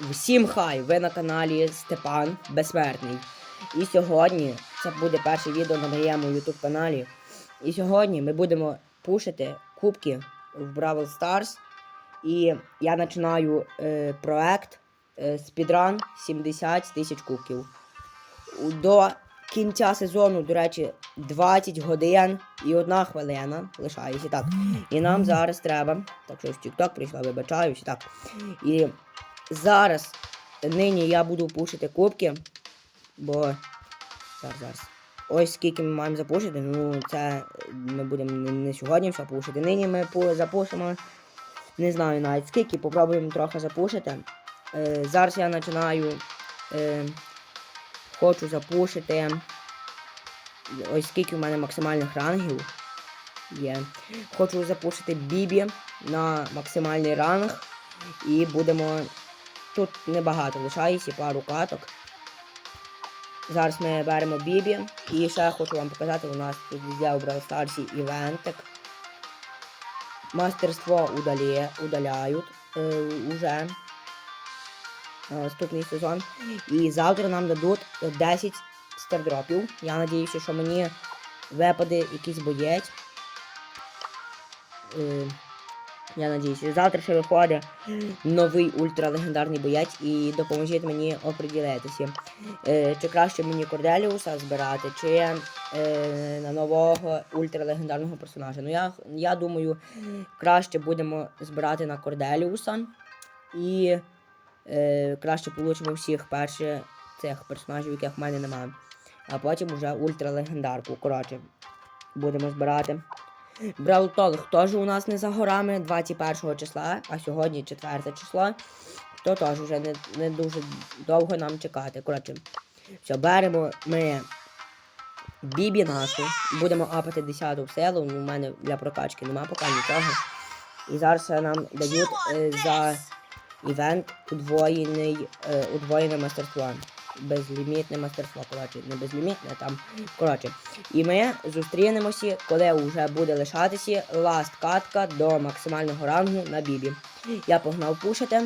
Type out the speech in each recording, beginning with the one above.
Всім хай! Ви на каналі Степан Безсмертний. І сьогодні це буде перше відео на моєму YouTube каналі. І сьогодні ми будемо пушити кубки в Бравл Stars. І я починаю е, проект е, Speedrun 70 тисяч кубків. До кінця сезону, до речі, 20 годин і одна хвилина лишається. Так. І нам зараз треба. Так що в TikTok прийшла, вибачаюся. Так. І зараз нині я буду пушити кубки. Бо. Зараз, зараз. Ось скільки ми маємо запушити. Ну, це ми будемо не, сьогодні все пушити. Нині ми запушимо. Не знаю навіть скільки, попробуємо трохи запушити. Е, зараз я починаю. Е, хочу запушити. Ось скільки в мене максимальних рангів є. Хочу запушити Бібі на максимальний ранг. І будемо. Тут небагато лишається, пару каток. Зараз ми беремо Бібі. І ще хочу вам показати, у нас тут є у Brawl Stars івентик. Мастерство удалі, удаляють е, уже е, наступний сезон. І завтра нам дадуть 10 стардропів. Я надіюся, що мені випаде якийсь боєць. Е, я надіюся, завтра ще виходить новий ультралегендарний боєць і допоможіть мені оприділитися. Е, чи краще мені Корделіуса збирати, чи е, на нового ультралегендарного персонажа. Ну я, я думаю, краще будемо збирати на Корделіуса і е, краще получимо всіх перших цих персонажів, яких в мене немає. А потім вже ультралегендарку. Коротше, будемо збирати. Браутолог теж у нас не за горами 21 числа, а сьогодні 4 число. То теж вже не, не дуже довго нам чекати. Коротше, все, беремо ми бібі нашу, будемо апати 10 силу. Ну, у мене для прокачки нема поки нічого. І зараз нам дають е, за івент удвоєний, е, удвоєне мастерство. Безлімітне мастерство, коротше, не безлімітне, а там. Коротше. І ми зустрінемося, коли вже буде лишатися ласт катка до максимального рангу на бібі. Я погнав пушити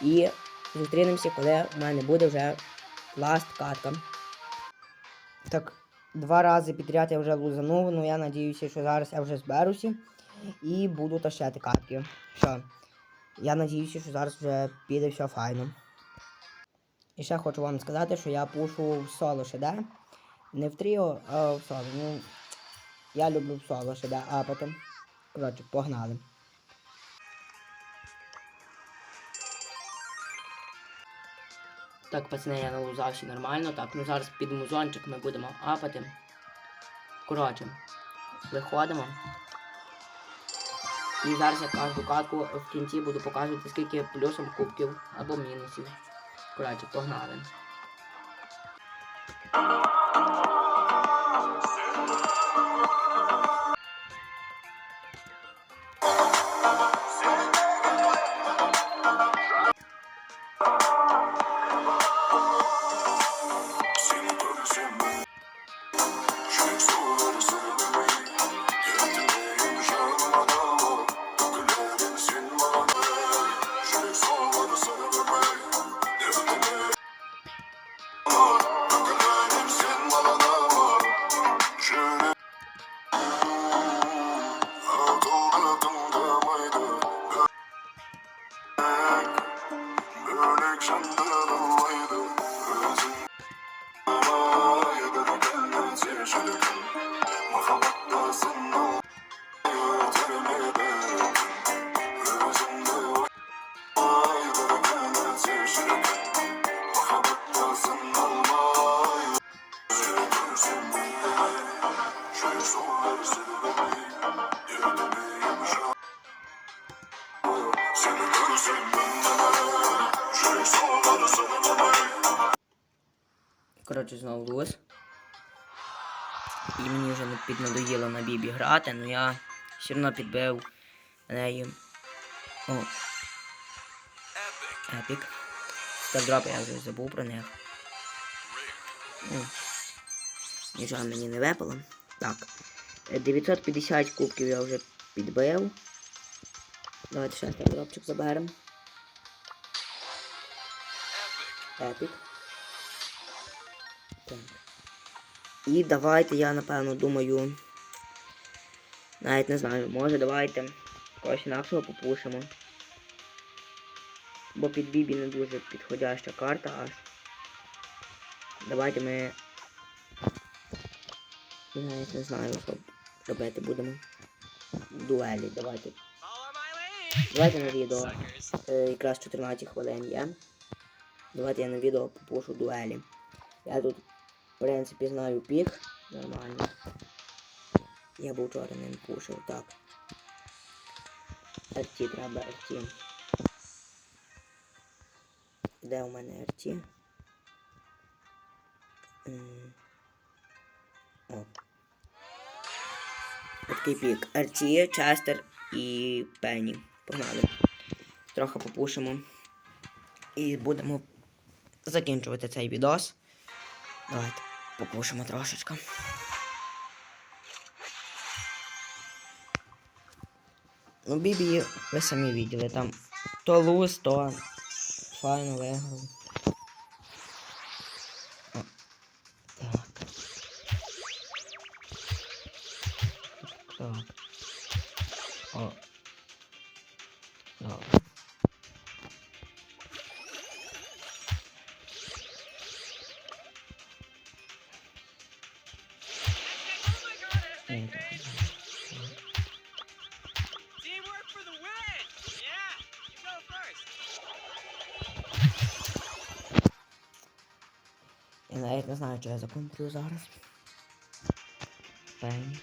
і зустрінемося, коли в мене буде вже ласт катка. Так, два рази підряд я вже лузанув, ну я надіюся, що зараз я вже зберуся і буду тащати катки. Що? Я надіюся, що зараз вже піде все файно. І ще хочу вам сказати, що я пушу в соло ШД. Не в тріо, а в соло. Ну, я люблю в соло ШД, а потім. Коротше, погнали. Так, пацани, я налузався нормально. Так, ну зараз під музончик ми будемо апати. Коротше, виходимо. І зараз я кожну катку в кінці буду показувати, скільки плюсом кубків або мінусів. Коротше, погнали. Коротше. І мені вже піднадоїло на бібі грати, але я все одно підбив неї. О. Епік. Стардроп я вже забув про них. Нічого мені не випало. Так. Е, 950 кубків я вже підбив. Давайте ще стардропчик заберемо. Епік. І давайте я напевно думаю. Навіть не знаю, може давайте когось інакшого попушимо. Бо під Бібі не дуже підходяща карта аж. Давайте ми. Я навіть не знаю, що робити будемо. Дуелі, давайте. Давайте на відео. Е, якраз 14 хвилин є. Давайте я на відео попушу дуелі. Я тут, принципі, знаю пік. Нормально. Я був вчора ним пушив, так. RT треба RT. Де у мене? М. О. Такий пік. RT, Честер і Пенні. Погнали. Трохи попушимо. І будемо закінчувати цей відос. Давайте попушимо трошечки. Ну, Бібі, ви самі виділи, там то луз, то файно виграв. Ні, так, Teamwork for the win! Yeah, you go first. Я навіть не знаю, чи я законтрю зараз. Пені.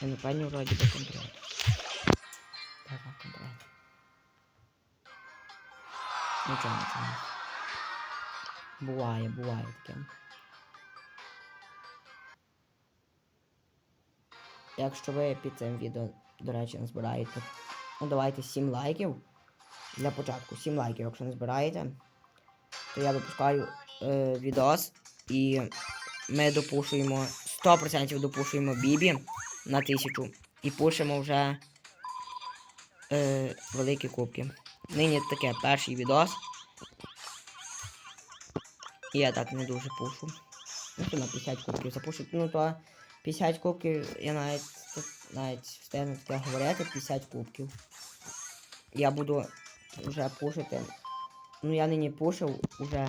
Я не пені вроді би контроль. Так, так, контроль. Нічого, нічого. Буває, буває таке. Якщо ви під цим відео, до речі, не збираєте, ну давайте 7 лайків. Для початку 7 лайків, якщо не збираєте, то я випускаю е, відос і ми допушуємо 100% допушуємо Бібі на 1000 і пушимо вже е, великі кубки. Нині таке перший відос. Я так не дуже пушу. Ну, то на 50 кубків запушу. Ну то 50 кубків, я навіть навіть встигну таке говорити, 50 кубків. Я буду вже пушити. Ну я нині пушив уже.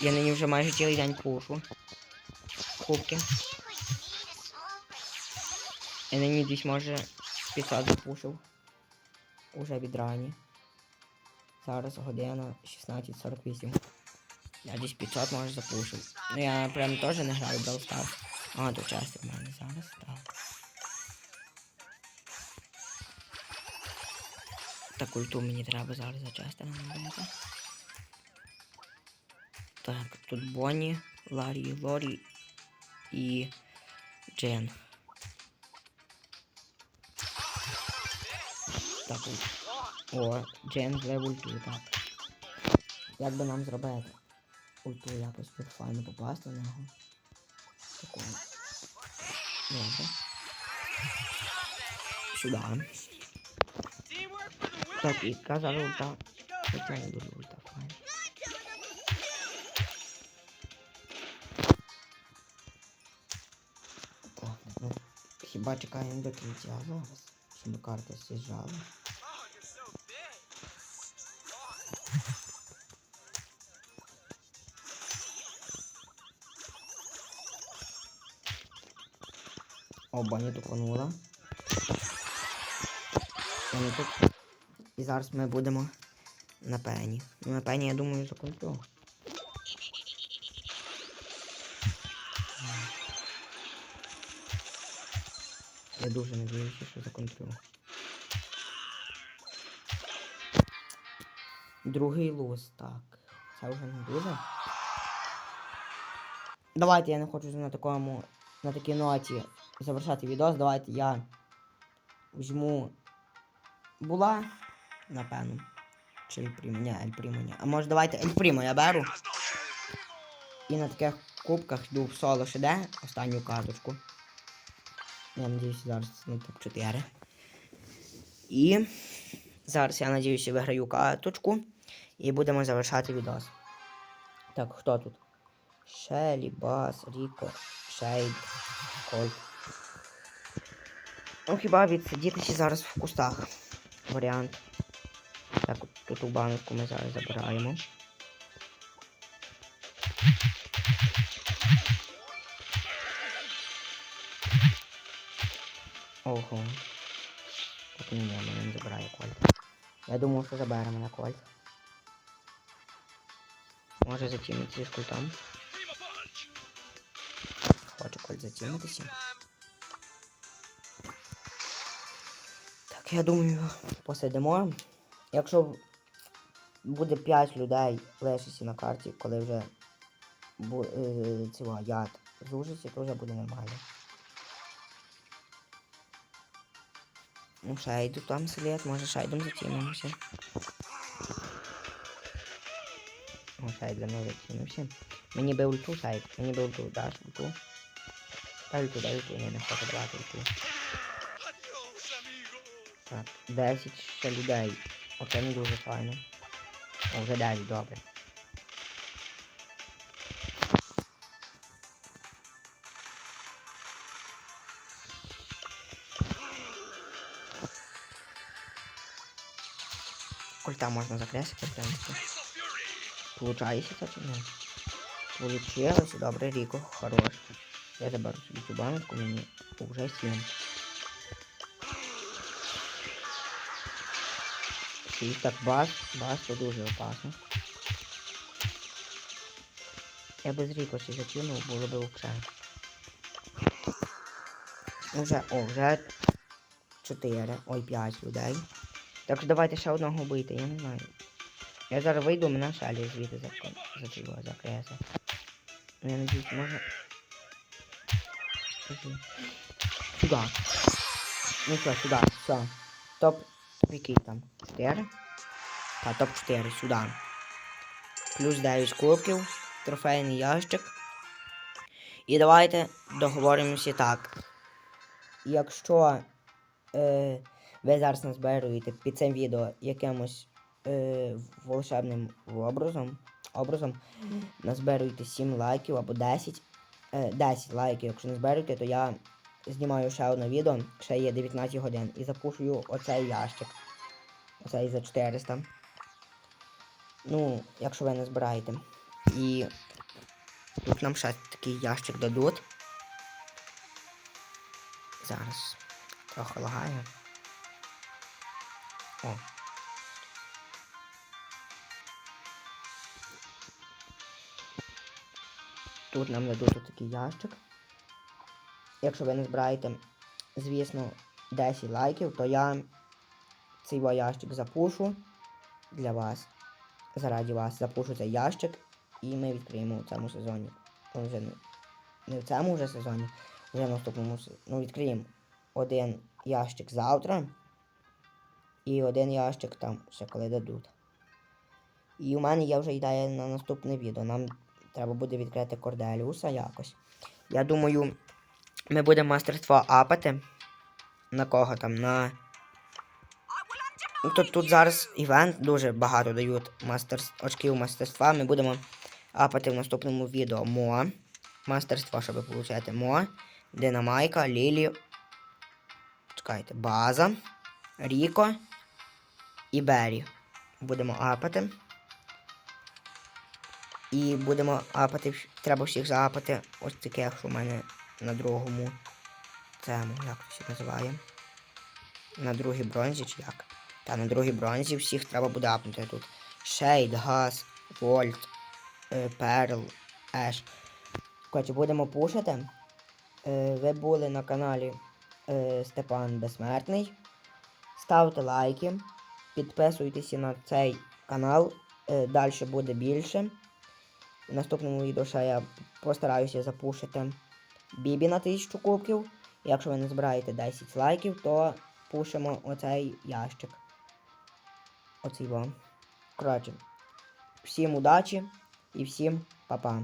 Я нині вже майже цілий день пушу. Кубки. Я нині десь може 500 запушив. Уже від рані. Зараз година 16.48. Я десь 500 може запушив. Ну я прям теж не граю в Stars. А, тут часто в мене зараз, так. Так, культу мені треба зараз за часто набрати. Так, тут Бонні, Ларі, Лорі і Джен. Так, от. О, Джен вже в ульту, так. Як би нам зробити? Ульту якось тут файно попасти на нього. Такого. The win! Так, і казали ульта. Хоча не дуже ульта. Так, ну, хіба чекаємо до кінця зараз, щоб карта з'їжджала. О, баня тупанула. Вони тут. І зараз ми будемо на пені. Ну, на пені, я думаю, законтрю. Я дуже надіюся, що законтрю. Другий луз, так. Це вже не дуже. Давайте я не хочу на такому на такій ноті завершати відос. Давайте я візьму була, напевно. Чи Ель Прімо? Ні, Ель Прімо, ні. А може давайте Ель Прімо я беру. І на таких кубках йду в соло шеде останню карточку. Я надіюсь, зараз на топ 4. І Зараз я надіюся виграю каточку і будемо завершати відос. Так, хто тут? Шелі, Бас, Ріко, Шейд, Кольт. Ну, хіба відсидітися зараз в кустах. Варіант. Так, тут у банку ми зараз забираємо. Ого. Так ні, мене не забирає Кольт. Я думав, що забере мене Кольт. Може затімитися з культом. Хоче Кольт затімитися. Так, я думаю, посидимо. Якщо буде 5 людей лишиться на карті, коли вже е, цього яд зужиться, то вже буде нормально. Ну, шайду там слід, може шайдом затягнемося. О, шайд за мною затягнувся. Мені би ульту шайд, мені би ульту, даш ульту. Дай ульту, дай ульту, ні, не хочу брати ульту. Так, 10 ще людей. Оце не дуже файно. О, вже 10, добре. Культа можна of fury. Получається це чи ні? Получилось, добре, Ріко, хорош. Я заберу собі цю баночку, мені вже 7. Шість, так, бас, бас, це дуже опасно. Я без Ріко ще закинув, було б взагалі. Уже, о, вже 4, ой, 5 людей. Так що давайте ще одного бити, я не знаю. Я зараз вийду, мене шалі звідти за, за цього закреса. Ну, Я надіюсь, може. Сюда. Ну все, сюда, все. Топ. Який там? 4? Та, топ 4, сюди. Плюс 9 кубків. Трофейний ящик. І давайте договоримося так. Якщо е, ви зараз назбируєте під цим відео якимось е, волшебним образом, образом назбируєте 7 лайків або 10. Е, 10 лайків, якщо не зберете, то я знімаю ще одне відео, ще є 19 годин, і запушую оцей ящик. Оцей за 400. Ну, якщо ви не збираєте. І тут нам ще такий ящик дадуть. Зараз трохи лагає. О. Тут нам дадуть такий ящик. Якщо ви не збираєте, звісно, 10 лайків, то я цей ящик запушу для вас. Заради вас запушу цей ящик і ми відкриємо у цьому сезоні. Ну, вже не, в цьому вже сезоні, вже в наступному се- Ну, відкриємо один ящик завтра. І один ящик там ще коли дадуть. І у мене є вже ідея на наступне відео. Нам треба буде відкрити Корделіуса якось. Я думаю, ми будемо мастерство апати. На кого там? На. Ну, Тут, тут зараз івент дуже багато дають мастер... очків мастерства. Ми будемо апати в наступному відео Мо. Мастерство, щоб отримати Мо. Динамайка, Лілі. Чекайте, база. Ріко і Бері. Будемо апати. І будемо апати. Треба всіх заапати. Ось таких, що в мене на другому. Цьому, як це називає. На другій бронзі чи як? Та на другій бронзі всіх треба буде апнути тут. Шейд, Газ, Вольт, Перл, Еш. Коротше, будемо пушити. Е, ви були на каналі е, Степан Безсмертний. Ставте лайки, підписуйтеся на цей канал. Е, Далі буде більше. В наступному відео ще я постараюся запушити Бібі на 1000 кубків. Якщо ви не збираєте 10 лайків, то пушимо оцей ящик. Оцей вам. Коротше, всім удачі і всім па-па.